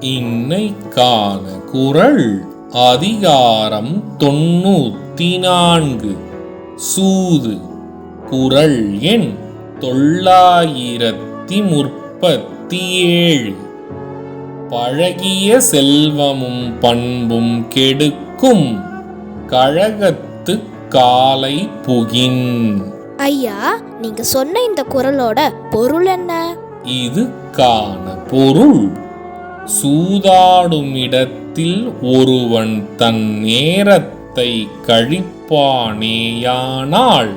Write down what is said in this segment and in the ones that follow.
இன்னைக்கான குரல் அதிகாரம் தொண்ணூத்தி நான்கு சூது. குரல் எண் தொள்ளாயிரத்தி முப்பத்தி ஏழு பழகிய செல்வமும் பண்பும் கெடுக்கும் கழகத்து காலை புகின். ஐயா நீங்க சொன்ன இந்த குரலோட பொருள் என்ன? இதுக்கான பொருள் சூதாடும் இடத்தில் ஒருவன் தன் நேரத்தை கழிப்பானேயானால்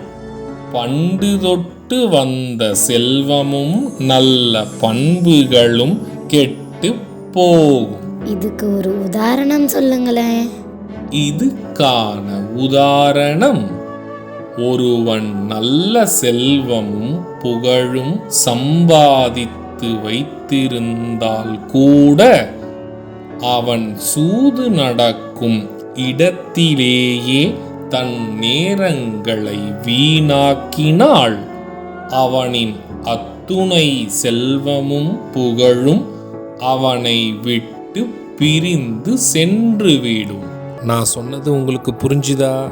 பண்டு தொட்டு வந்த செல்வமும் நல்ல பண்புகளும் கெட்டு போகும். இதுக்கு ஒரு உதாரணம் சொல்லுங்களேன். இதுக்கான உதாரணம் ஒருவன் நல்ல செல்வமும் புகழும் சம்பாதித்து வைத்திருந்தால் கூட அவன் சூது நடக்கும் இடத்திலேயே தன் நேரங்களை வீணாக்கினால் அவனின் அத்துணை செல்வமும் புகழும் அவனை விட்டு பிரிந்து சென்றுவிடும் நான் சொன்னது உங்களுக்கு புரிஞ்சுதா?